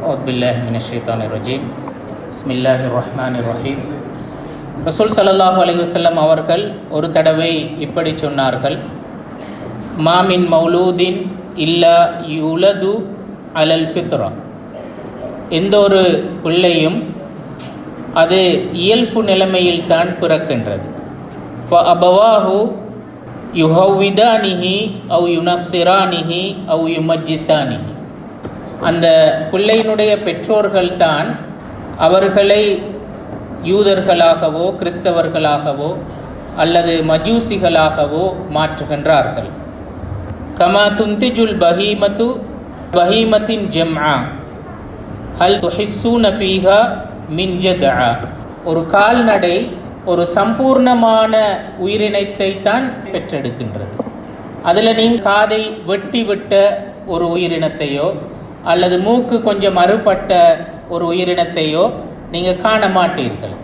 أعوذ بالله من الشيطان الرجيم بسم الله الرحمن الرحيم ரசூல் ஸல்லல்லாஹு அலைஹி வஸல்லம் அவர்கள் ஒரு தடவை இப்படி சொன்னார்கள் மாமின் மௌலூதின் இல்லா யுலது அலல் ஃபித்ரா எந்த ஒரு பிள்ளையும் அது இயல்பு நிலைமையில் தான் பிறக்கின்றது ஃப அபவாஹு யுஹவ்விதானிஹி அவு யுனஸ்ஸிரானிஹி அவு யுமஜ்ஜிசானிஹி அந்த பிள்ளையினுடைய பெற்றோர்கள்தான் அவர்களை யூதர்களாகவோ கிறிஸ்தவர்களாகவோ அல்லது மஜூசிகளாகவோ மாற்றுகின்றார்கள். கமா துந்திஜுல் பஹீமத்து பஹீமத்தின் ஜம்ஆ. ஹல் துஹிஸ்ஸூன ஃபீஹா மின் ஒரு கால்நடை ஒரு சம்பூர்ணமான உயிரினத்தை தான் பெற்றெடுக்கின்றது. அதில் நீங்கள் காதை வெட்டி விட்ட ஒரு உயிரினத்தையோ அல்லது மூக்கு கொஞ்சம் மறுபட்ட ஒரு உயிரினத்தையோ நீங்கள் காண மாட்டீர்கள்.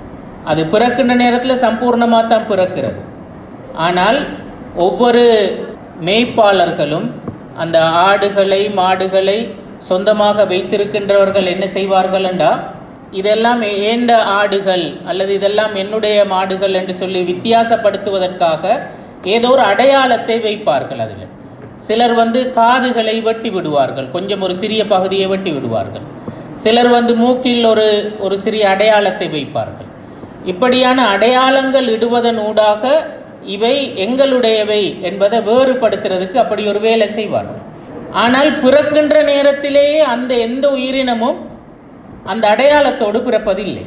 அது பிறக்கின்ற நேரத்தில் சம்பூர்ணமாக தான் பிறக்கிறது. ஆனால் ஒவ்வொரு மேய்ப்பாளர்களும் அந்த ஆடுகளை மாடுகளை சொந்தமாக வைத்திருக்கின்றவர்கள் என்ன செய்வார்கள் என்றா இதெல்லாம் ஏண்ட ஆடுகள் அல்லது இதெல்லாம் என்னுடைய மாடுகள் என்று சொல்லி வித்தியாசப்படுத்துவதற்காக ஏதோ ஒரு அடையாளத்தை வைப்பார்கள் அதில். சிலர் வந்து காதுகளை வெட்டி விடுவார்கள். கொஞ்சம் ஒரு சிறிய பகுதியை வெட்டி விடுவார்கள். சிலர் வந்து மூக்கில் ஒரு ஒரு சிறிய அடையாளத்தை வைப்பார்கள். இப்படியான அடையாளங்கள் இடுவதன் ஊடாக இவை எங்களுடையவை என்பதை வேறுபடுத்துறதுக்கு அப்படி ஒரு வேலை செய்வார்கள். ஆனால் பிறக்கின்ற நேரத்திலேயே அந்த எந்த உயிரினமும் அந்த அடையாளத்தோடு பிறப்பதில்லை.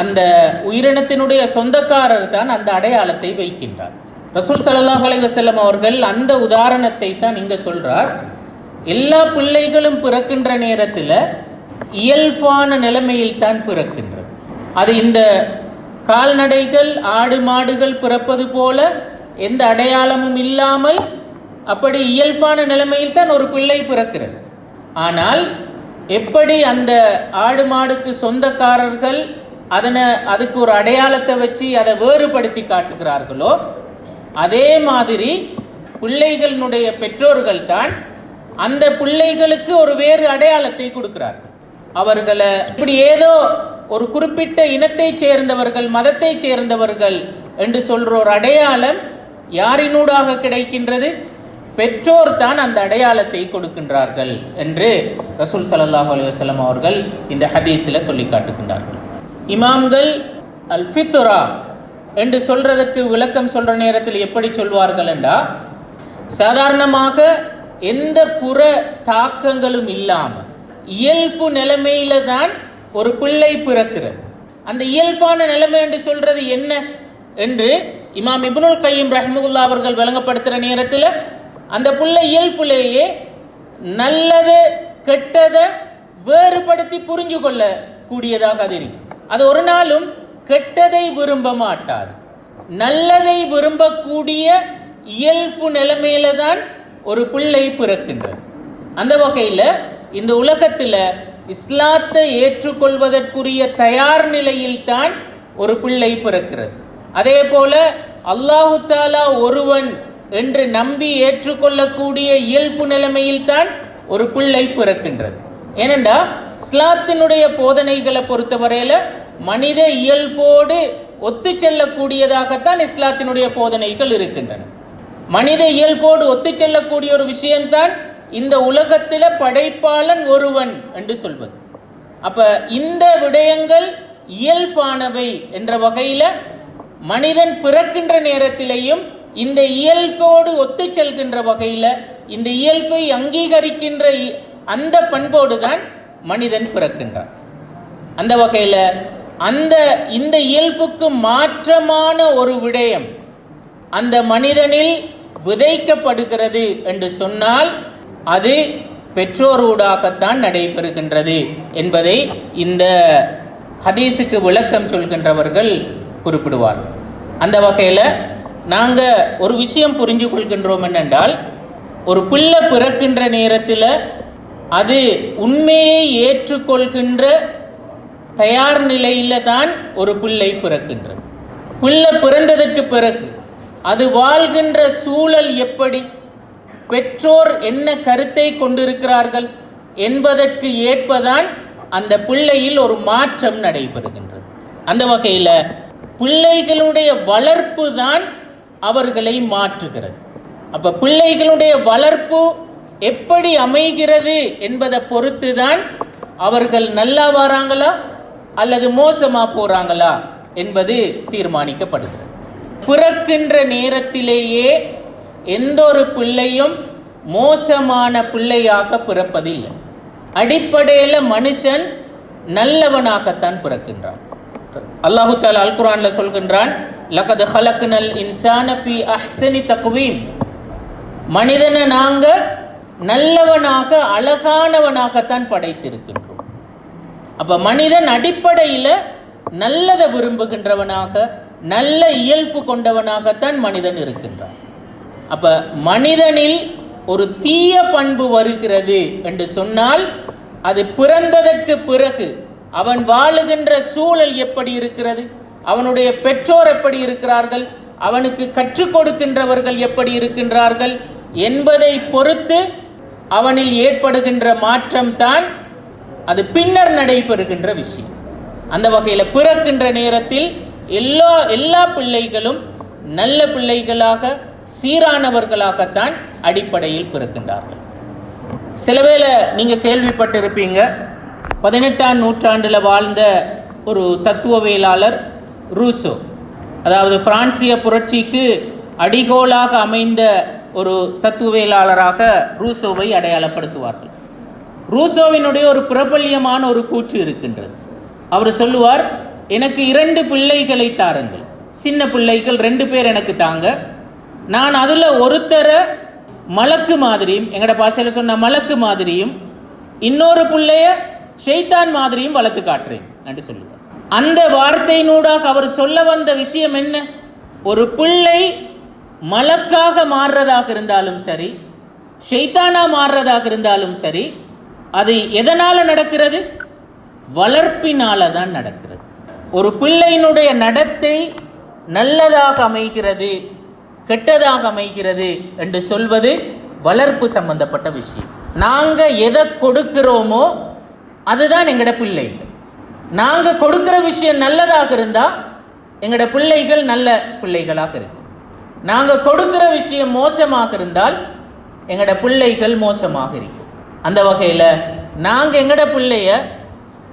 அந்த உயிரினத்தினுடைய சொந்தக்காரர் தான் அந்த அடையாளத்தை வைக்கின்றார். ரசூல் சல்லாஹ் அலைவசல்லம் அவர்கள் அந்த உதாரணத்தை தான் இங்கே சொல்கிறார் எல்லா பிள்ளைகளும் பிறக்கின்ற நேரத்தில் இயல்பான நிலைமையில் தான் பிறக்கின்றது. அது இந்த கால்நடைகள் ஆடு மாடுகள் பிறப்பது போல எந்த அடையாளமும் இல்லாமல் அப்படி இயல்பான நிலைமையில் தான் ஒரு பிள்ளை பிறக்கிறது. ஆனால் எப்படி அந்த ஆடு மாடுக்கு சொந்தக்காரர்கள் அதனை அதுக்கு ஒரு அடையாளத்தை வச்சு அதை வேறுபடுத்தி காட்டுகிறார்களோ அதே மாதிரி பிள்ளைகளினுடைய பெற்றோர்கள் தான் அந்த பிள்ளைகளுக்கு ஒரு வேறு அடையாளத்தை கொடுக்கிறார்கள். அவர்களை இப்படி ஏதோ ஒரு குறிப்பிட்ட இனத்தைச் சேர்ந்தவர்கள் மதத்தை சேர்ந்தவர்கள் என்று சொல்ற ஒரு அடையாளம் யாரினூடாக கிடைக்கின்றது? பெற்றோர் தான் அந்த அடையாளத்தை கொடுக்கின்றார்கள் என்று ரசூல் சல்லாஹூ அலுவலம் அவர்கள் இந்த ஹதீஸில் சொல்லி காட்டுகின்றார்கள். இமாம்கள் அல் ஃபித்துரா என்று சொல்றதற்கு விளக்கம் சொல்ற நேரத்தில் எப்படி சொல்வார்கள் என்றா சாதாரணமாக எந்த புற தாக்கங்களும் இல்லாமல் இயல்பு நிலைமையில தான் ஒரு பிள்ளை பிறக்கிறது. அந்த இயல்பான நிலைமை என்று சொல்றது என்ன என்று இமாம் இபுனுல் கையம் ரஹமுல்லா அவர்கள் விளங்கப்படுத்துகிற நேரத்தில் அந்த பிள்ளை இயல்புலேயே நல்லது கெட்டதை வேறுபடுத்தி புரிஞ்சு கொள்ளக்கூடியதாக அது இருக்கு. அது ஒரு நாளும் கெட்டதை விரும்ப மாட்டாது நல்லதை விரும்பக்கூடிய இயல்பு நிலைமையில தான் ஒரு பிள்ளை பிறக்கின்றது. அந்த வகையில் இந்த உலகத்தில் இஸ்லாத்தை ஏற்றுக்கொள்வதற்குரிய தயார் நிலையில் தான் ஒரு பிள்ளை பிறக்கிறது. அதே போல அல்லாஹு தாலா ஒருவன் என்று நம்பி ஏற்றுக்கொள்ளக்கூடிய இயல்பு நிலைமையில் தான் ஒரு பிள்ளை பிறக்கின்றது. ஏனென்றா இஸ்லாத்தினுடைய போதனைகளை பொறுத்தவரையில மனித இயல்போடு ஒத்து செல்லக்கூடியதாகத்தான் இஸ்லாத்தினுடைய போதனைகள் இருக்கின்றன. மனித இயல்போடு ஒத்து செல்லக்கூடிய ஒரு விஷயம்தான் இந்த உலகத்தில் படைப்பாளன் ஒருவன் என்று சொல்வது. அப்ப இந்த விடயங்கள் இயல்பானவை என்ற வகையில மனிதன் பிறக்கின்ற நேரத்திலேயும் இந்த இயல்போடு ஒத்து செல்கின்ற வகையில இந்த இயல்பை அங்கீகரிக்கின்ற அந்த பண்போடு தான் மனிதன் பிறக்கின்றான். அந்த வகையில அந்த இந்த இயல்புக்கு மாற்றமான ஒரு விடயம் அந்த மனிதனில் விதைக்கப்படுகிறது என்று சொன்னால் அது பெற்றோரூடாகத்தான் நடைபெறுகின்றது என்பதை இந்த ஹதீஸுக்கு விளக்கம் சொல்கின்றவர்கள் குறிப்பிடுவார்கள். அந்த வகையில் நாங்கள் ஒரு விஷயம் புரிஞ்சு கொள்கின்றோம் என்னென்றால் ஒரு பிள்ளை பிறக்கின்ற நேரத்தில் அது உண்மையை ஏற்றுக்கொள்கின்ற தயார் நிலையில் தான் ஒரு பிள்ளை பிறக்கின்றது. பிள்ளை பிறந்ததற்கு பிறகு அது வாழ்கின்ற சூழல் எப்படி? பெற்றோர் என்ன கருத்தை கொண்டிருக்கிறார்கள் என்பதற்கு ஏற்பதான் அந்த பிள்ளையில் ஒரு மாற்றம் நடைபெறுகின்றது. அந்த வகையில் பிள்ளைகளுடைய வளர்ப்பு தான் அவர்களை மாற்றுகிறது. அப்போ பிள்ளைகளுடைய வளர்ப்பு எப்படி அமைகிறது என்பதை பொறுத்து தான் அவர்கள் நல்லா வராங்களா? அல்லது மோசமா போறாங்களா என்பது தீர்மானிக்கப்படுகிறது. பிறக்கின்ற நேரத்திலேயே எந்த ஒரு பிள்ளையும் மோசமான பிள்ளையாக பிறப்பதில்லை. அடிப்படையில் மனுஷன் நல்லவனாகத்தான் பிறக்கின்றான். அல்லாஹு தாலா அல் குரான்ல சொல்கின்றான் லகது ஹலக்னல் இன்சான ஃபி அஹ்சனி மனிதனை நாங்க நல்லவனாக அழகானவனாகத்தான் படைத்திருக்கின்றோம். அப்ப மனிதன் அடிப்படையில் நல்லதை விரும்புகின்றவனாக நல்ல இயல்பு கொண்டவனாகத்தான் மனிதன் இருக்கின்றான். அப்ப மனிதனில் ஒரு தீய பண்பு வருகிறது என்று சொன்னால் அது பிறந்ததற்கு பிறகு அவன் வாழுகின்ற சூழல் எப்படி இருக்கிறது? அவனுடைய பெற்றோர் எப்படி இருக்கிறார்கள்? அவனுக்கு கற்றுக் கொடுக்கின்றவர்கள் எப்படி இருக்கின்றார்கள்? என்பதை பொறுத்து அவனில் ஏற்படுகின்ற மாற்றம் தான் அது பின்னர் நடைபெறுகின்ற விஷயம். அந்த வகையில் பிறக்கின்ற நேரத்தில் எல்லா எல்லா பிள்ளைகளும் நல்ல பிள்ளைகளாக சீரானவர்களாகத்தான் அடிப்படையில் பிறக்கின்றார்கள். சில வேளை நீங்கள் கேள்விப்பட்டிருப்பீங்க பதினெட்டாம் நூற்றாண்டில் வாழ்ந்த ஒரு தத்துவவியலாளர் ரூசோ அதாவது பிரான்சிய புரட்சிக்கு அடிகோலாக அமைந்த ஒரு தத்துவவியலாளராக ரூசோவை அடையாளப்படுத்துவார்கள். ரூசோவினுடைய ஒரு பிரபல்யமான ஒரு கூற்று இருக்கின்றது. அவர் சொல்லுவார் எனக்கு இரண்டு பிள்ளைகளை தாருங்கள். சின்ன பிள்ளைகள் ரெண்டு பேர் எனக்கு தாங்க. நான் அதில் ஒருத்தரை மலக்கு மாதிரியும் எங்கட பாசையில் சொன்ன மலக்கு மாதிரியும் இன்னொரு பிள்ளைய ஷெய்தான் மாதிரியும் வளர்த்து காட்டுறேன் என்று சொல்லுவார். அந்த வார்த்தையினூடாக அவர் சொல்ல வந்த விஷயம் என்ன? ஒரு பிள்ளை மலக்காக மாறுறதாக இருந்தாலும் சரி ஷெய்தானா மாறுறதாக இருந்தாலும் சரி அது எதனால் நடக்கிறது? வளர்ப்பினால தான் நடக்கிறது. ஒரு பிள்ளையினுடைய நடத்தை நல்லதாக அமைகிறது கெட்டதாக அமைகிறது என்று சொல்வது வளர்ப்பு சம்பந்தப்பட்ட விஷயம். நாங்கள் எதை கொடுக்கிறோமோ அதுதான் எங்கட பிள்ளைகள். நாங்கள் கொடுக்குற விஷயம் நல்லதாக இருந்தால் எங்கட பிள்ளைகள் நல்ல பிள்ளைகளாக இருக்கும். நாங்கள் கொடுக்குற விஷயம் மோசமாக இருந்தால் எங்கட பிள்ளைகள் மோசமாக இருக்கும். அந்த வகையில் நாங்கள் எங்கட பிள்ளைய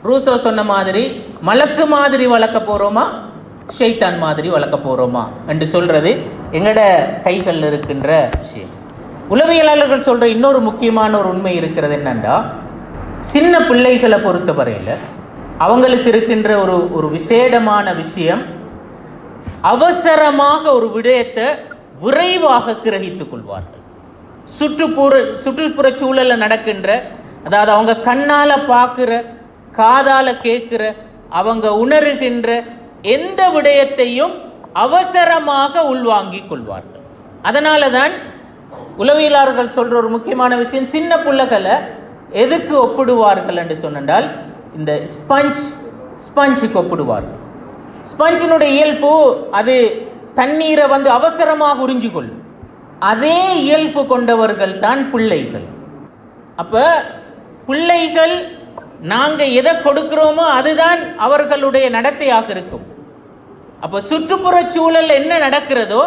ரூசோ சொன்ன மாதிரி மலக்கு மாதிரி வளர்க்க போகிறோமா ஷெய்தான் மாதிரி வளர்க்க போகிறோமா என்று சொல்கிறது எங்கட கைகளில் இருக்கின்ற விஷயம். உளவியலாளர்கள் சொல்கிற இன்னொரு முக்கியமான ஒரு உண்மை இருக்கிறது என்னென்னா சின்ன பிள்ளைகளை பொறுத்தவரையில் அவங்களுக்கு இருக்கின்ற ஒரு ஒரு விசேடமான விஷயம் அவசரமாக ஒரு விடயத்தை விரைவாக கிரகித்துக் கொள்வார்கள். சுற்றுப்புற சுற்றுப்புற சூழலில் நடக்கின்ற அதாவது அவங்க கண்ணால் பார்க்குற காதால் கேட்குற அவங்க உணருகின்ற எந்த விடயத்தையும் அவசரமாக உள்வாங்கிக் கொள்வார்கள். அதனால தான் உளவியலாளர்கள் சொல்கிற ஒரு முக்கியமான விஷயம் சின்ன பிள்ளைகளை எதுக்கு ஒப்பிடுவார்கள் என்று சொன்னால் இந்த ஸ்பஞ்ச் ஸ்பஞ்சுக்கு ஒப்பிடுவார்கள். ஸ்பஞ்சினுடைய இயல்பு அது தண்ணீரை வந்து அவசரமாக உறிஞ்சிக்கொள்ளும் அதே இயல்பு கொண்டவர்கள் தான் பிள்ளைகள். அப்ப பிள்ளைகள் நாங்கள் எதை கொடுக்கிறோமோ அதுதான் அவர்களுடைய நடத்தையாக இருக்கும். அப்ப சுற்றுப்புற சூழல் என்ன நடக்கிறதோ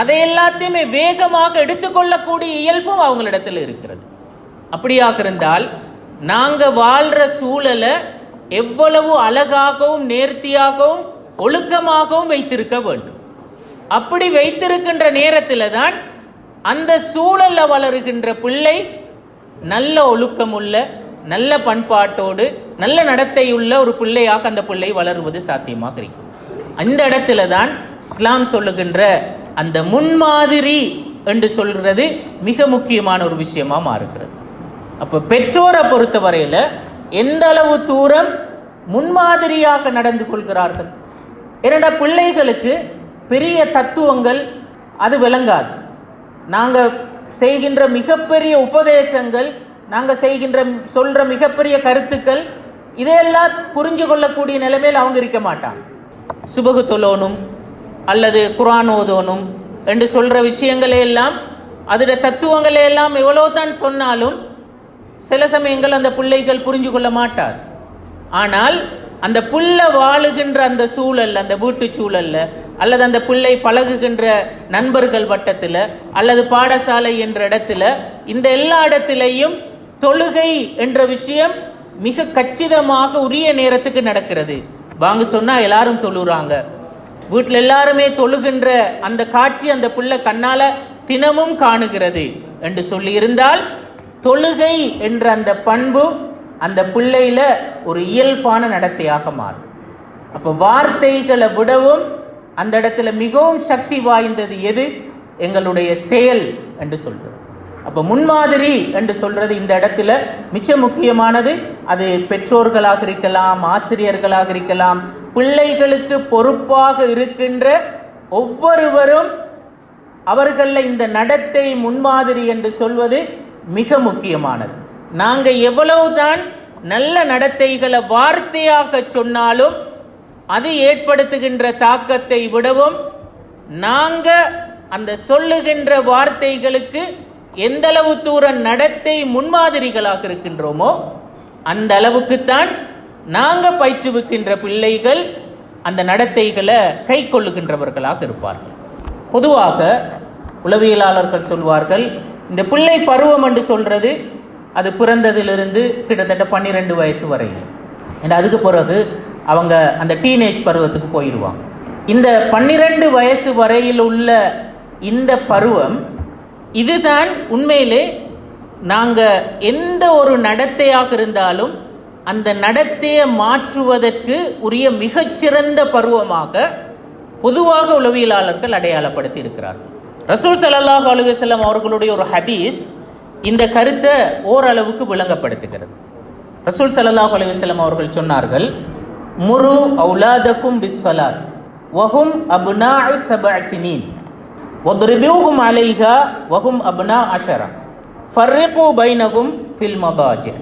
அதை எல்லாத்தையுமே வேகமாக எடுத்துக்கொள்ளக்கூடிய இயல்பும் அவங்களிடத்தில் இருக்கிறது. அப்படியாக இருந்தால் நாங்கள் வாழ்ற சூழலை எவ்வளவு அழகாகவும் நேர்த்தியாகவும் ஒழுக்கமாகவும் வைத்திருக்க வேண்டும். அப்படி வைத்திருக்கின்ற நேரத்தில் தான் அந்த சூழலில் வளருகின்ற பிள்ளை நல்ல ஒழுக்கமுள்ள நல்ல பண்பாட்டோடு நல்ல நடத்தையுள்ள ஒரு பிள்ளையாக அந்த பிள்ளை வளருவது சாத்தியமாக இருக்கும். அந்த இடத்துல தான் இஸ்லாம் சொல்லுகின்ற அந்த முன்மாதிரி என்று சொல்கிறது மிக முக்கியமான ஒரு விஷயமாக மாறுகிறது. அப்போ பெற்றோரை பொறுத்தவரையில் எந்த அளவு தூரம் முன்மாதிரியாக நடந்து கொள்கிறார்கள்? என்னடா பிள்ளைகளுக்கு பெரிய தத்துவங்கள் அது விளங்காது. நாங்கள் செய்கின்ற மிகப்பெரிய உபதேசங்கள் நாங்கள் செய்கின்ற சொல்கிற மிகப்பெரிய கருத்துக்கள் இதையெல்லாம் புரிஞ்சு கொள்ளக்கூடிய நிலைமையில் அவங்க இருக்க மாட்டாங்க. சுபகு தொலோனும் அல்லது குரான் ஓதோனும் என்று சொல்கிற விஷயங்களை எல்லாம் அதோட தத்துவங்களை எல்லாம் எவ்வளோ தான் சொன்னாலும் சில சமயங்கள் அந்த பிள்ளைகள் புரிஞ்சு கொள்ள மாட்டார். ஆனால் அந்த புள்ள வாழுகின்ற அந்த சூழல் அந்த வீட்டு சூழலில் அல்லது அந்த பிள்ளை பழகுகின்ற நண்பர்கள் வட்டத்தில் அல்லது பாடசாலை என்ற இடத்துல இந்த எல்லா இடத்திலையும் தொழுகை என்ற விஷயம் மிக கச்சிதமாக உரிய நேரத்துக்கு நடக்கிறது. வாங்க சொன்னால் எல்லாரும் தொழுகிறாங்க வீட்டில் எல்லாருமே தொழுகின்ற அந்த காட்சி அந்த பிள்ளை கண்ணால தினமும் காணுகிறது. என்று சொல்லி இருந்தால் தொழுகை என்ற அந்த பண்பு அந்த பிள்ளையில ஒரு இயல்பான நடத்தையாக மாறும். அப்போ வார்த்தைகளை விடவும் அந்த இடத்துல மிகவும் சக்தி வாய்ந்தது எது? எங்களுடைய செயல் என்று சொல்றது அப்போ முன்மாதிரி என்று சொல்றது இந்த இடத்துல மிச்ச முக்கியமானது அது பெற்றோர்களாக இருக்கலாம் ஆசிரியர்களாக இருக்கலாம் பிள்ளைகளுக்கு பொறுப்பாக இருக்கின்ற ஒவ்வொருவரும் அவர்களில் இந்த நடத்தை முன்மாதிரி என்று சொல்வது மிக முக்கியமானது. நாங்கள் எவ்வளவுதான் நல்ல நடத்தைகளை வார்த்தையாக சொன்னாலும் அது ஏற்படுத்துகின்ற தாக்கத்தை விடவும் நாங்க அந்த சொல்லுகின்ற வார்த்தைகளுக்கு எந்தளவு தூரம் நடத்தை முன்மாதிரிகளாக இருக்கின்றோமோ அந்த அளவுக்குத்தான் நாங்க பயிற்றுவிக்கின்ற பிள்ளைகள் அந்த நடத்தைகளை கை கொள்ளுகின்றவர்களாக இருப்பார்கள். பொதுவாக உளவியலாளர்கள் சொல்வார்கள் இந்த பிள்ளை பருவம் என்று சொல்றது அது பிறந்ததிலிருந்து கிட்டத்தட்ட பன்னிரெண்டு வயசு வரையில் அதுக்கு பிறகு அவங்க அந்த டீனேஜ் பருவத்துக்கு போயிடுவாங்க இந்த பன்னிரெண்டு வயசு வரையில் உள்ள இந்த பருவம் இதுதான் உண்மையிலே நாங்கள் எந்த ஒரு நடத்தையாக இருந்தாலும் அந்த நடத்தையை மாற்றுவதற்கு உரிய மிகச்சிறந்த பருவமாக பொதுவாக உளவியலாளர்கள் அடையாளப்படுத்தி இருக்கிறார்கள் ரசூல் சலல்லாஹ் அலுவலம் அவர்களுடைய ஒரு ஹதீஸ் இந்த கருத்தை ஓரளவுக்கு விளங்கப்படுத்துகிறது. ரசூல் சலல்லாஹ் அலுவலம் அவர்கள் சொன்னார்கள் முரு அவுலாதக்கும் பிஸ்ஸலாத். வஹும் அபுனா சபஅ சினீன். அலைகா வஹும் அபுனா அஷரா. ஃபர்ரிகு பைனகும் ஃபில் மதாஜி.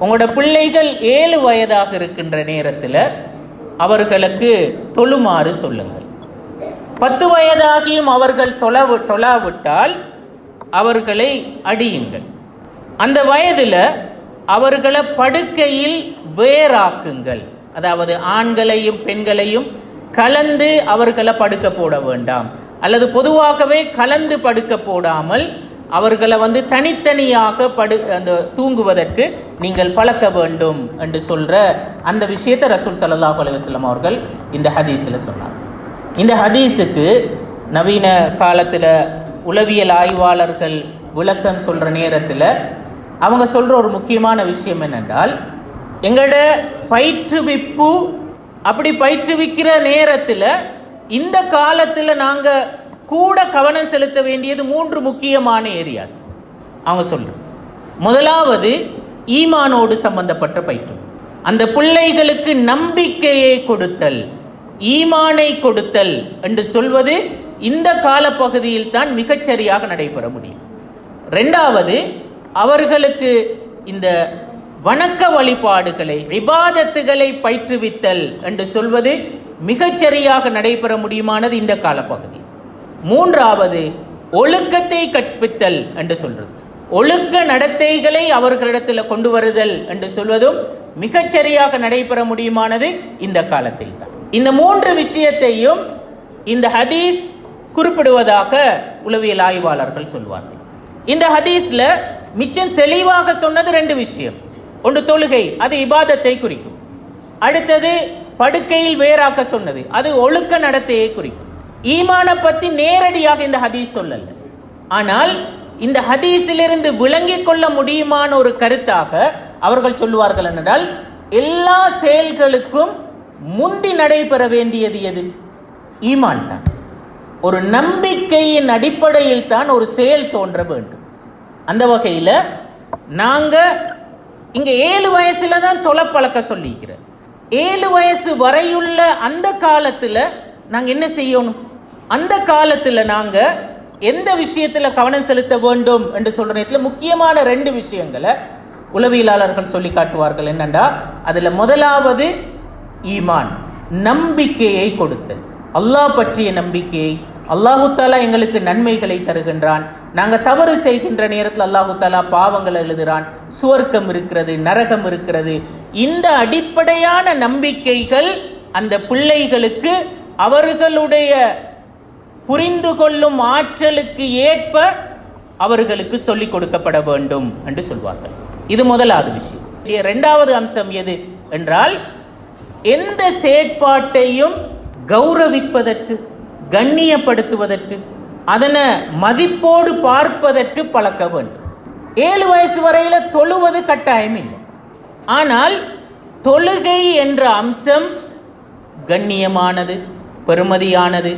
உங்களோட பிள்ளைகள் ஏழு வயதாக இருக்கின்ற நேரத்தில் அவர்களுக்கு தொழுமாறு சொல்லுங்கள். பத்து வயதாகியும் அவர்கள் தொழவு தொழாவிட்டால் அவர்களை அடியுங்கள். அந்த வயதில் அவர்களை படுக்கையில் வேறாக்குங்கள். அதாவது ஆண்களையும் பெண்களையும் கலந்து அவர்களை படுக்க போட வேண்டாம். அல்லது பொதுவாகவே கலந்து படுக்க போடாமல் அவர்களை வந்து தனித்தனியாக படு அந்த தூங்குவதற்கு நீங்கள் பழக்க வேண்டும் என்று சொல்ற அந்த விஷயத்தை ரசூல் சல்லாஹ் அலுவலம் அவர்கள் இந்த ஹதீஸில் சொன்னார். இந்த ஹதீஸுக்கு நவீன காலத்தில் உளவியல் ஆய்வாளர்கள் விளக்கம் சொல்கிற நேரத்தில் அவங்க சொல்கிற ஒரு முக்கியமான விஷயம் என்னென்றால் எங்களோட பயிற்றுவிப்பு அப்படி பயிற்றுவிக்கிற நேரத்தில் இந்த காலத்தில் நாங்கள் கூட கவனம் செலுத்த வேண்டியது மூன்று முக்கியமான ஏரியாஸ் அவங்க சொல்கிறோம் முதலாவது ஈமானோடு சம்பந்தப்பட்ட பயிற்று. அந்த பிள்ளைகளுக்கு நம்பிக்கையை கொடுத்தல் ஈமானை கொடுத்தல் என்று சொல்வது இந்த காலப்பகுதியில் தான் மிகச்சரியாக நடைபெற முடியும். ரெண்டாவது அவர்களுக்கு இந்த வணக்க வழிபாடுகளை விவாதத்துகளை பயிற்றுவித்தல் என்று சொல்வது மிகச்சரியாக நடைபெற முடியுமானது இந்த காலப்பகுதி. மூன்றாவது ஒழுக்கத்தை கற்பித்தல் என்று சொல்றது. ஒழுக்க நடத்தைகளை அவர்களிடத்தில் கொண்டு வருதல் என்று சொல்வதும் மிகச்சரியாக நடைபெற முடியுமானது இந்த காலத்தில் தான் இந்த மூன்று விஷயத்தையும் இந்த ஹதீஸ் குறிப்பிடுவதாக உளவியல் ஆய்வாளர்கள் சொல்வார்கள். இந்த ஹதீஸ்ல மிச்சம் தெளிவாக சொன்னது ரெண்டு விஷயம். ஒன்று தொழுகை அது இபாதத்தை குறிக்கும். அடுத்தது படுக்கையில் வேறாக்க சொன்னது அது ஒழுக்க நடத்தையை குறிக்கும். ஈமானை பத்தி நேரடியாக இந்த ஹதீஸ் சொல்லல. ஆனால் இந்த ஹதீஸிலிருந்து விளங்கிக் கொள்ள முடியுமான ஒரு கருத்தாக அவர்கள் சொல்லுவார்கள் என்றால் எல்லா செயல்களுக்கும் முந்தி நடைபெற வேண்டியது எது? ஈமான் தான். ஒரு நம்பிக்கையின் அடிப்படையில் தான் ஒரு செயல் தோன்ற வேண்டும். அந்த வகையில் நாங்கள் இங்கே ஏழு வயசில் தான் தொலை பழக்க சொல்லிக்கிறேன் ஏழு வயசு வரையுள்ள அந்த காலத்தில் நாங்கள் என்ன செய்யணும்? அந்த காலத்தில் நாங்கள் எந்த விஷயத்தில் கவனம் செலுத்த வேண்டும் என்று சொல்கிற நேரத்தில் முக்கியமான ரெண்டு விஷயங்களை உளவியலாளர்கள் சொல்லி காட்டுவார்கள். என்னண்டா? அதில் முதலாவது ஈமான் நம்பிக்கையை கொடுத்தல். அல்லாஹ் பற்றிய நம்பிக்கையை அல்லாஹு தாலா எங்களுக்கு நன்மைகளை தருகின்றான். நாங்கள் தவறு செய்கின்ற நேரத்தில் அல்லாஹு தாலா பாவங்கள் எழுதுகிறான் சுவர்க்கம் இருக்கிறது நரகம் இருக்கிறது. இந்த அடிப்படையான நம்பிக்கைகள் அந்த பிள்ளைகளுக்கு அவர்களுடைய புரிந்து கொள்ளும் ஆற்றலுக்கு ஏற்ப அவர்களுக்கு சொல்லிக் கொடுக்கப்பட வேண்டும் என்று சொல்வார்கள். இது முதலாவது விஷயம். இரண்டாவது அம்சம் எது என்றால் எந்த செயற்பாட்டையும் கௌரவிப்பதற்கு கண்ணியப்படுத்துவதற்கு அதனை மதிப்போடு பார்ப்பதற்கு பழக்க வேண்டும். ஏழு வயசு வரையில் தொழுவது கட்டாயம் இல்லை. ஆனால் தொழுகை என்ற அம்சம் கண்ணியமானது பெருமதியானது.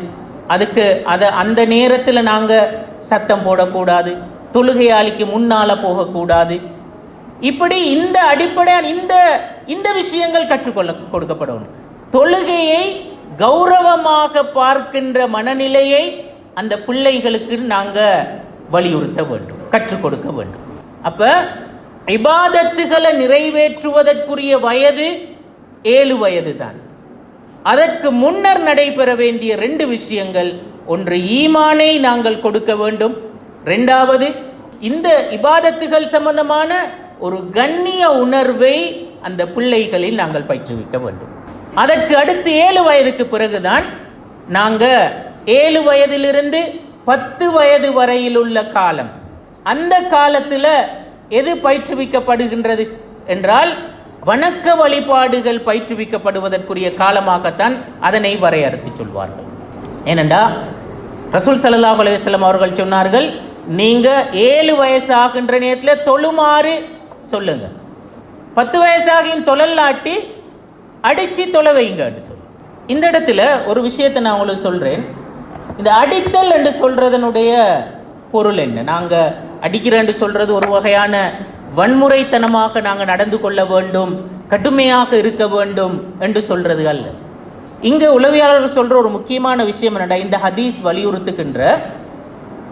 அதுக்கு அதை அந்த நேரத்தில் நாங்கள் சத்தம் போடக்கூடாது தொழுகையாளிக்கு முன்னால் போகக்கூடாது. இப்படி இந்த அடிப்படையான இந்த இந்த விஷயங்கள் கற்றுக்கொள்ள கொடுக்கப்படணும். தொழுகையை கௌரவமாக பார்க்கின்ற மனநிலையை அந்த பிள்ளைகளுக்கு நாங்கள் வலியுறுத்த வேண்டும் கற்றுக் கொடுக்க வேண்டும். அப்போ இபாதத்துகளை நிறைவேற்றுவதற்குரிய வயது ஏழு வயது தான் அதற்கு முன்னர் நடைபெற வேண்டிய ரெண்டு விஷயங்கள் ஒன்று ஈமானை நாங்கள் கொடுக்க வேண்டும் ரெண்டாவது இந்த இபாதத்துகள் சம்பந்தமான ஒரு கண்ணிய உணர்வை அந்த பிள்ளைகளில் நாங்கள் பயிற்றுவிக்க வேண்டும். அதற்கு அடுத்து ஏழு வயதுக்கு பிறகுதான் நாங்கள் ஏழு வயதிலிருந்து பத்து வயது வரையில் உள்ள காலம். அந்த காலத்தில் எது பயிற்றுவிக்கப்படுகின்றது என்றால் வணக்க வழிபாடுகள் பயிற்றுவிக்கப்படுவதற்குரிய காலமாகத்தான் அதனை வரையறுத்து சொல்வார்கள். ஏனெண்டா ரசூல் சல்லாஹ் அலுவலம் அவர்கள் சொன்னார்கள் நீங்க ஏழு வயசு ஆகின்ற நேரத்தில் தொழுமாறு சொல்லுங்க. பத்து வயசாகியும் தொழல்லாட்டி அடிச்சு தொலை வைங்கன்னு சொல்லு. இந்த இடத்துல ஒரு விஷயத்தை நான் உங்களுக்கு சொல்றேன். இந்த அடித்தல் என்று சொல்றதனுடைய பொருள் என்ன? நாங்க அடிக்கிறேன் சொல்றது ஒரு வகையான வன்முறைத்தனமாக நாங்கள் நடந்து கொள்ள வேண்டும் கடுமையாக இருக்க வேண்டும் என்று சொல்றது அல்ல. இங்கே உளவியாளர்கள் சொல்ற ஒரு முக்கியமான விஷயம் என்னடா? இந்த ஹதீஸ் வலியுறுத்துகின்ற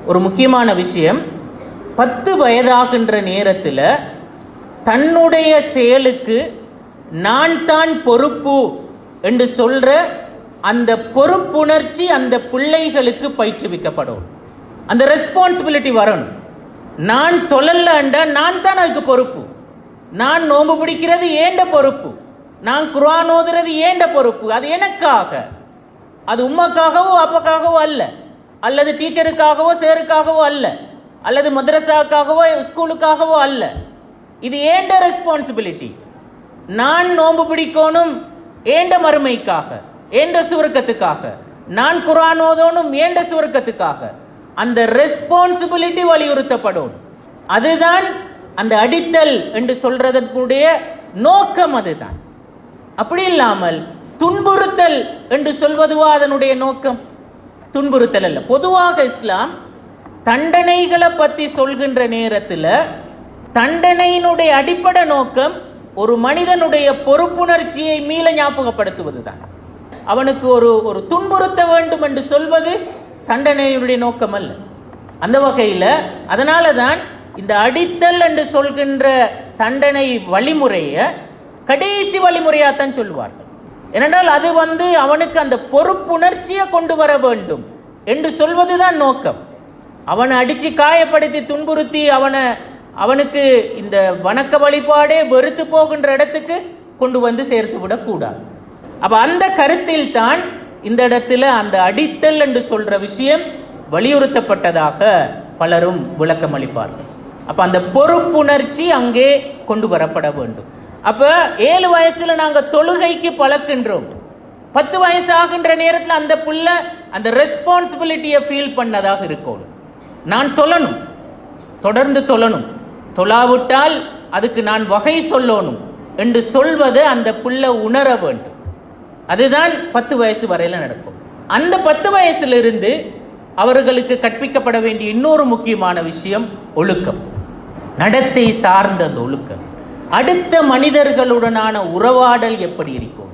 ஒரு முக்கியமான விஷயம் பத்து வயதாகின்ற நேரத்தில் தன்னுடைய செயலுக்கு நான் தான் பொறுப்பு என்று சொல்ற அந்த பொறுப்புணர்ச்சி அந்த பிள்ளைகளுக்கு பயிற்றுவிக்கப்படும். அந்த ரெஸ்பான்சிபிலிட்டி வரணும். நான் தொழல்லண்டா நான் தான் அதுக்கு பொறுப்பு. நான் நோன்பு பிடிக்கிறது ஏண்ட பொறுப்பு? நான் குரான் ஓதுறது ஏண்ட பொறுப்பு? அது எனக்காக. அது உம்மாக்காகவோ அப்பக்காகவோ அல்ல. அல்லது டீச்சருக்காகவோ சேருக்காகவோ அல்ல. அல்லது மദ്രസാக்காகவோ ஸ்கூலுக்காகவோ அல்ல. இது ஏண்ட ரெஸ்பான்சிபிலிட்டி நான் நோம்பு பிடிக்கணும் ஏண்ட மறுமைக்காக? ஏண்ட சுவர்க்கத்துக்காக? நான் குரானோதோனும் ஏண்ட சுவர்க்கத்துக்காக? அந்த ரெஸ்பான்சிபிலிட்டி வலியுறுத்தப்படும். அதுதான் அந்த அடித்தல் என்று சொல்றதற்குடைய நோக்கம் அதுதான். அப்படி இல்லாமல் துன்புறுத்தல் என்று சொல்வதுவா அதனுடைய நோக்கம்? துன்புறுத்தல் அல்ல. பொதுவாக இஸ்லாம் தண்டனைகளை பற்றி சொல்கின்ற நேரத்தில் தண்டனையினுடைய அடிப்படை நோக்கம் ஒரு மனிதனுடைய பொறுப்புணர்ச்சியை மீள ஞாபகப்படுத்துவது தான் அவனுக்கு ஒரு ஒரு துன்புறுத்த வேண்டும் என்று சொல்வது தண்டனையினுடைய நோக்கம் அல்ல அந்த வகையில் அதனால தான் இந்த அடித்தல் என்று சொல்கின்ற தண்டனை வழிமுறையை கடைசி வழிமுறையாகத்தான் சொல்லுவார்கள். ஏனென்றால் அது வந்து அவனுக்கு அந்த பொறுப்புணர்ச்சியை கொண்டு வர வேண்டும் என்று சொல்வதுதான் நோக்கம். அவனை அடித்து காயப்படுத்தி துன்புறுத்தி அவனை அவனுக்கு இந்த வணக்க வழிபாடே வெறுத்து போகின்ற இடத்துக்கு கொண்டு வந்து சேர்த்து விடக்கூடாது. அப்போ அந்த கருத்தில் தான் இந்த இடத்துல அந்த அடித்தல் என்று சொல்கிற விஷயம் வலியுறுத்தப்பட்டதாக பலரும் விளக்கம் அளிப்பார்கள். அப்போ அந்த பொறுப்புணர்ச்சி அங்கே கொண்டு வரப்பட வேண்டும். அப்போ ஏழு வயசில் நாங்கள் தொழுகைக்கு பழக்கின்றோம். பத்து வயசு ஆகின்ற நேரத்தில் அந்த புள்ள அந்த ரெஸ்பான்சிபிலிட்டியை ஃபீல் பண்ணதாக இருக்கணும். நான் தொழணும். தொடர்ந்து தொழணும். தொழாவிட்டால் அதுக்கு நான் வகை சொல்லணும். என்று சொல்வது அந்த புள்ள உணர வேண்டும். அதுதான் பத்து வயசு வரையில நடக்கும். அந்த பத்து வயசிலிருந்து அவர்களுக்கு கற்பிக்கப்பட வேண்டிய இன்னொரு முக்கியமான விஷயம் ஒழுக்கம். நடத்தை சார்ந்த அந்த ஒழுக்கம். அடுத்த மனிதர்களுடனான உறவாடல் எப்படி இருக்கும்?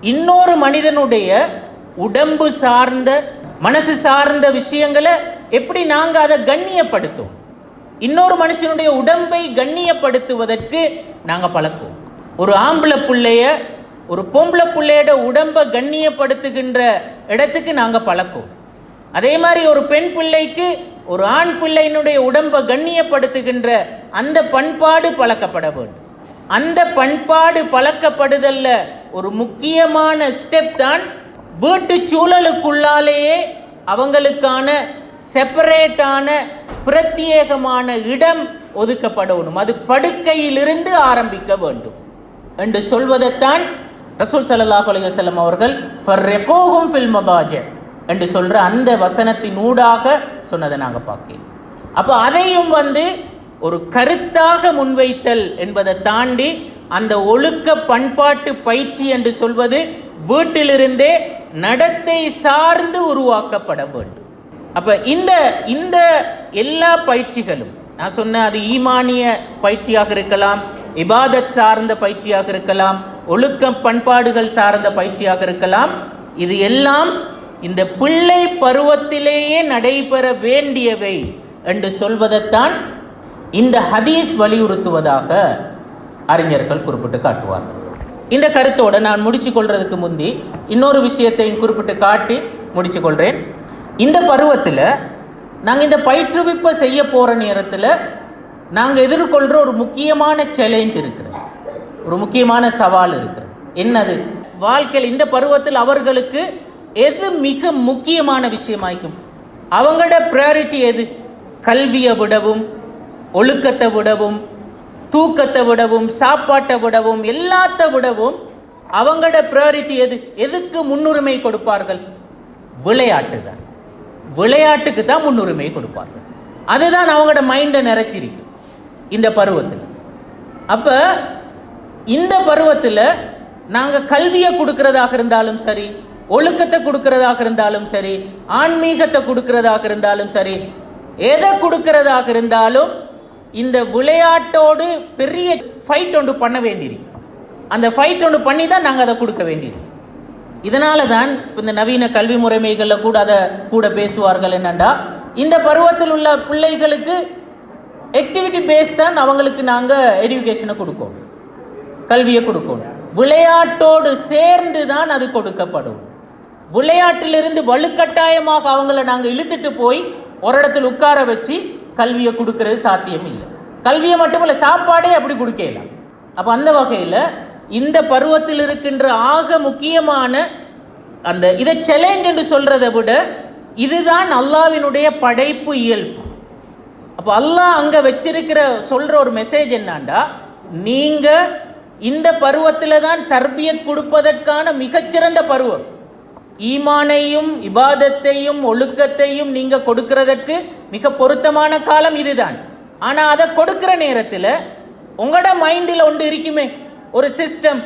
இன்னொரு மனிதனுடைய உடம்பு சார்ந்த மனசு சார்ந்த விஷயங்களை எப்படி நாங்கள் அதை கண்ணியப்படுத்துவோம்? இன்னொரு மனுஷனுடைய உடம்பை கண்ணியப்படுத்துவதற்கு நாங்கள் பழக்குவோம். ஒரு ஆம்பளை பிள்ளைய ஒரு பொம்பளை பிள்ளையோட உடம்பை கண்ணியப்படுத்துகின்ற இடத்துக்கு நாங்கள் பழக்கம். அதே மாதிரி ஒரு பெண் பிள்ளைக்கு ஒரு ஆண் பிள்ளையினுடைய உடம்பை கண்ணியப்படுத்துகின்ற அந்த பண்பாடு பழக்கப்பட வேண்டும். அந்த பண்பாடு பழக்கப்படுதல்ல ஒரு முக்கியமான ஸ்டெப் தான் வீட்டு சூழலுக்குள்ளாலேயே அவங்களுக்கான செப்பரேட்டான பிரத்யேகமான இடம் ஒதுக்கப்படணும். அது படுக்கையிலிருந்து ஆரம்பிக்க வேண்டும். என்று சொல்வதைத்தான் ரசூல் ஸல்லல்லாஹு அலி வஸல்லம் அவர்கள் ஃபர்ரிகூஹும் ஃபில் மதாஜ என்று சொல்ற அந்த வசனத்தின் ஊடாக சொன்னதை நாங்கள் பார்க்கிறோம் அப்போ அதையும் வந்து ஒரு கருத்தாக முன்வைத்தல் என்பதை தாண்டி அந்த ஒழுக்க பண்பாட்டு பயிற்சி என்று சொல்வது வீட்டிலிருந்தே நடத்தை சார்ந்து உருவாக்கப்பட வேண்டும். அப்ப இந்த இந்த எல்லா பயிற்சிகளும் நான் சொன்ன அது ஈமானிய பயிற்சியாக இருக்கலாம் இபாதத் சார்ந்த பயிற்சியாக இருக்கலாம் ஒழுக்க பண்பாடுகள் சார்ந்த பயிற்சியாக இருக்கலாம். இது எல்லாம் இந்த பிள்ளை பருவத்திலேயே நடைபெற வேண்டியவை என்று சொல்வதைத்தான் இந்த ஹதீஸ் வலியுறுத்துவதாக அறிஞர்கள் குறிப்பிட்டு காட்டுவார்கள். இந்த கருத்தோடு நான் முடிச்சு கொள்றதுக்கு முந்தி இன்னொரு விஷயத்தையும் குறிப்பிட்டு காட்டி முடிச்சு கொள்கிறேன் இந்த பருவத்தில் நாங்கள் இந்த பயிற்றுவிப்பை செய்ய போகிற நேரத்தில் நாங்கள் எதிர்கொள்கிற ஒரு முக்கியமான சேலஞ்ச் இருக்கிறது ஒரு முக்கியமான சவால் இருக்கிறது. என்னது? வாழ்க்கையில் இந்த பருவத்தில் அவர்களுக்கு எது மிக முக்கியமான விஷயமாய்க்கும்? அவங்களோட ப்ரையாரிட்டி எது? கல்வியை விடவும் ஒழுக்கத்தை விடவும் தூக்கத்தை விடவும் சாப்பாட்டை விடவும் எல்லாத்த விடவும் அவங்களோட ப்ரையாரிட்டி எது? எதுக்கு முன்னுரிமை கொடுப்பார்கள்? விளையாட்டு தான் விளையாட்டுக்கு தான் முன்னுரிமை கொடுப்பார்கள். அதுதான் அவங்களோட மைண்டை நிறைச்சிருக்கும். இந்த பருவத்தில். அப்போ இந்த பருவத்தில் நாங்கள் கல்வியை கொடுக்கறதாக இருந்தாலும் சரி ஒழுக்கத்தை கொடுக்கறதாக இருந்தாலும் சரி ஆன்மீகத்தை கொடுக்கறதாக இருந்தாலும் சரி எதை கொடுக்கறதாக இருந்தாலும் இந்த விளையாட்டோடு பெரிய ஃபைட் ஒன்று பண்ண வேண்டியிருக்கு. அந்த ஃபைட் ஒன்று பண்ணி தான் நாங்கள் அதை கொடுக்க வேண்டியிருக்கு. இதனால தான் இப்போ இந்த நவீன கல்வி முறைமைகளில் கூட அதை கூட பேசுவார்கள் என்னண்டா இந்த பருவத்தில் உள்ள பிள்ளைகளுக்கு ஆக்டிவிட்டி பேஸ் தான் அவங்களுக்கு நாங்கள் எஜுகேஷனை கொடுக்கோம். கல்வியை கொடுக்கணும். விளையாட்டோடு சேர்ந்து தான் அது கொடுக்கப்படும். விளையாட்டிலிருந்து வலுக்கட்டாயமாக அவங்கள நாங்கள் இழுத்துட்டு போய் ஒரு இடத்துல உட்கார வச்சு கல்வியை கொடுக்கறது சாத்தியம் இல்லை கல்வியை மட்டுமல்ல சாப்பாடே அப்படி கொடுக்கலாம் அப்போ அந்த வகையில் இந்த பருவத்தில் இருக்கின்ற ஆக முக்கியமான அந்த இதை சேலஞ்ச் என்று சொல்றதை விட இதுதான் அல்லாவினுடைய படைப்பு இயல்பு. அப்போ அல்லாஹ் அங்கே வச்சிருக்கிற சொல்ற ஒரு மெசேஜ் என்னண்டா? நீங்கள் இந்த பருவத்தில் தான் தர்பியத் கொடுப்பதற்கான மிகச்சிறந்த பருவம். ஈமானையும் இபாதத்தையும் ஒழுக்கத்தையும் நீங்கள் கொடுக்கிறதற்கு மிக பொருத்தமான காலம் இதுதான். ஆனால் அதை கொடுக்கிற நேரத்தில் உங்களோட மைண்டில் ஒன்று இருக்குமே ஒரு சிஸ்டம்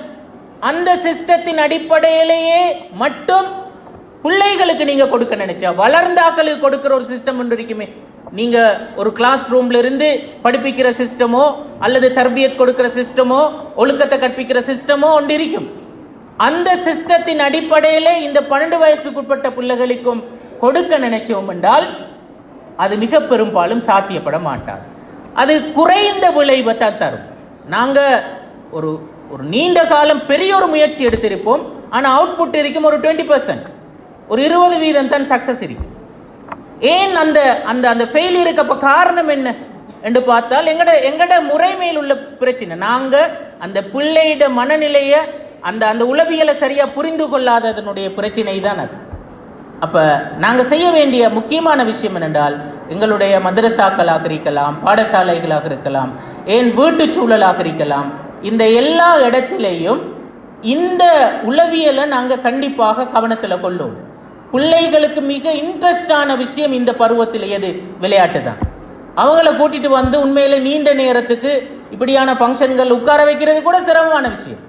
அந்த சிஸ்டத்தின் அடிப்படையிலேயே மட்டும் பிள்ளைகளுக்கு நீங்கள் கொடுக்க நினைச்சா வளர்ந்தாக்களுக்கு கொடுக்கிற ஒரு சிஸ்டம் ஒன்று இருக்குமே. நீங்கள் ஒரு கிளாஸ் ரூம்லேருந்து படிப்பிக்கிற சிஸ்டமோ அல்லது தர்பியத் கொடுக்கிற சிஸ்டமோ ஒழுக்கத்தை கற்பிக்கிற சிஸ்டமோ ஒன்று இருக்கும். அந்த சிஸ்டத்தின் அடிப்படையில் இந்த பன்னெண்டு வயசுக்குட்பட்ட பிள்ளைகளுக்கும் கொடுக்க நினைச்சோம் என்றால் அது மிக பெரும்பாலும் சாத்தியப்பட மாட்டாது. அது குறைந்த விளைவை தான் தரும். நாங்கள் ஒரு ஒரு நீண்ட காலம் பெரிய ஒரு முயற்சி எடுத்திருப்போம் ஆனால் அவுட்புட் இருக்கும் ஒரு டுவெண்ட்டி பர்சன்ட் ஒரு இருபது வீதம் தான் சக்ஸஸ் இருக்கும். ஏன் அந்த அந்த அந்த ஃபெயிலியருக்கு அப்போ காரணம் என்ன? என்று பார்த்தால் எங்கட எங்கட முறைமையில் உள்ள பிரச்சனை. நாங்கள் அந்த பிள்ளையிட மனநிலையை அந்த அந்த உளவியலை சரியாக புரிந்து கொள்ளாததனுடைய பிரச்சனை தான் அது. அப்போ நாங்கள் செய்ய வேண்டிய முக்கியமான விஷயம் என்னென்றால் எங்களுடைய மதரசாக்களாக இருக்கலாம் பாடசாலைகளாக இருக்கலாம் ஏன் வீட்டு சூழலாக இருக்கலாம் இந்த எல்லா இடத்திலையும் இந்த உளவியலை நாங்கள் கண்டிப்பாக கவனத்தில் கொள்ளுவோம் பிள்ளைகளுக்கு மிக இன்ட்ரெஸ்டான விஷயம் இந்த பருவத்தில் எது? விளையாட்டு தான். அவங்கள கூட்டிட்டு வந்து உண்மையில் நீண்ட நேரத்துக்கு இப்படியான ஃபங்க்ஷன்கள் உட்கார வைக்கிறது கூட சிரமமான விஷயம்.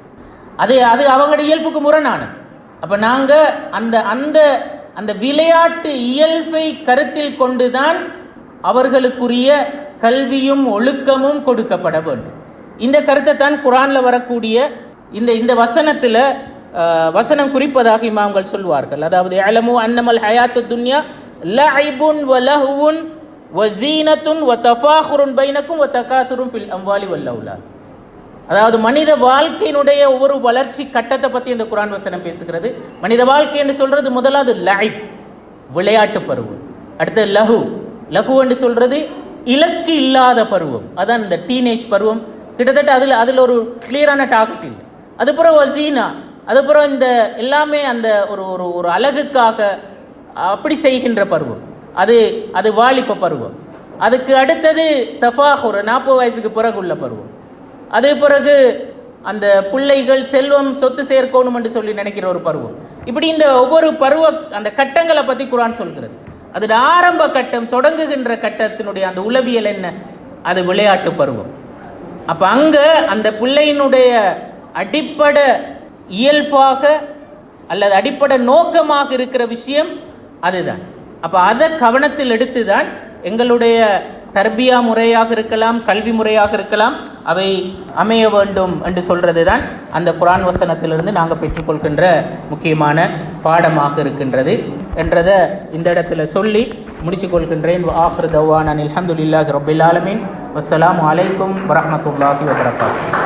அது அது அவங்களோட இயல்புக்கு முரணானது. அப்போ நாங்கள் அந்த அந்த அந்த விளையாட்டு இயல்பை கருத்தில் கொண்டு தான் அவர்களுக்குரிய கல்வியும் ஒழுக்கமும் கொடுக்கப்பட வேண்டும். இந்த கருத்தை தான் குரானில் வரக்கூடிய இந்த இந்த வசனத்தில் வசனம் குறிப்பதாக இமாம்கள் சொல்வார்கள். அதாவது அலமு அன்னமல் ஹயாத்து துன்யா லஐபுன் வ வசீனத்துன் வ தஃபாஹுருன் பைனக்கும் வ தகாசுரும் ஃபில் அம்வாலி வல்லவுலாத் அதாவது மனித வாழ்க்கையினுடைய ஒவ்வொரு வளர்ச்சி கட்டத்தை பற்றி இந்த குரான் வசனம் பேசுகிறது. மனித வாழ்க்கை என்று சொல்கிறது முதலாவது லைப் விளையாட்டு பருவம். அடுத்து லஹு. லகு என்று சொல்கிறது இலக்கு இல்லாத பருவம். அதான் இந்த டீனேஜ் பருவம். கிட்டத்தட்ட அதில் அதில் ஒரு கிளியரான டார்கெட் இல்லை. அதுக்கப்புறம் வசீனா அதுக்கப்புறம் இந்த எல்லாமே அந்த ஒரு ஒரு ஒரு அழகுக்காக அப்படி செய்கின்ற பருவம். அது அது வாலிப பருவம். அதுக்கு அடுத்தது தஃபாக் ஒரு நாற்பது வயசுக்கு பிறகு உள்ள பருவம். அதே பிறகு அந்த பிள்ளைகள் செல்வம் சொத்து சேர்க்கணும் என்று சொல்லி நினைக்கிற ஒரு பருவம். இப்படி இந்த ஒவ்வொரு பருவ அந்த கட்டங்களை பற்றி குரான் சொல்கிறது. அதோட ஆரம்ப கட்டம் தொடங்குகின்ற கட்டத்தினுடைய அந்த உளவியல் என்ன? அது விளையாட்டு பருவம். அப்போ அங்கே அந்த பிள்ளையினுடைய அடிப்படை இயல்பாக அல்லது அடிப்படை நோக்கமாக இருக்கிற விஷயம் அதுதான். அப்போ அதை கவனத்தில் எடுத்து தான் எங்களுடைய தர்பியா முறையாக இருக்கலாம் கல்வி முறையாக இருக்கலாம் அவை அமைய வேண்டும் என்று சொல்கிறது தான் அந்த குரான் வசனத்திலிருந்து நாங்கள் பெற்றுக்கொள்கின்ற முக்கியமான பாடமாக இருக்கின்றது என்றதை இந்த இடத்துல சொல்லி முடிச்சு கொள்கின்றேன் ஆஃபர் தவான் அனில் அஹமதுல்லாஹி ரொபில் ஆலமின். வஸ்ஸலாமு அலைக்கும் வரமத்துல்லாஹி வபரகாத்து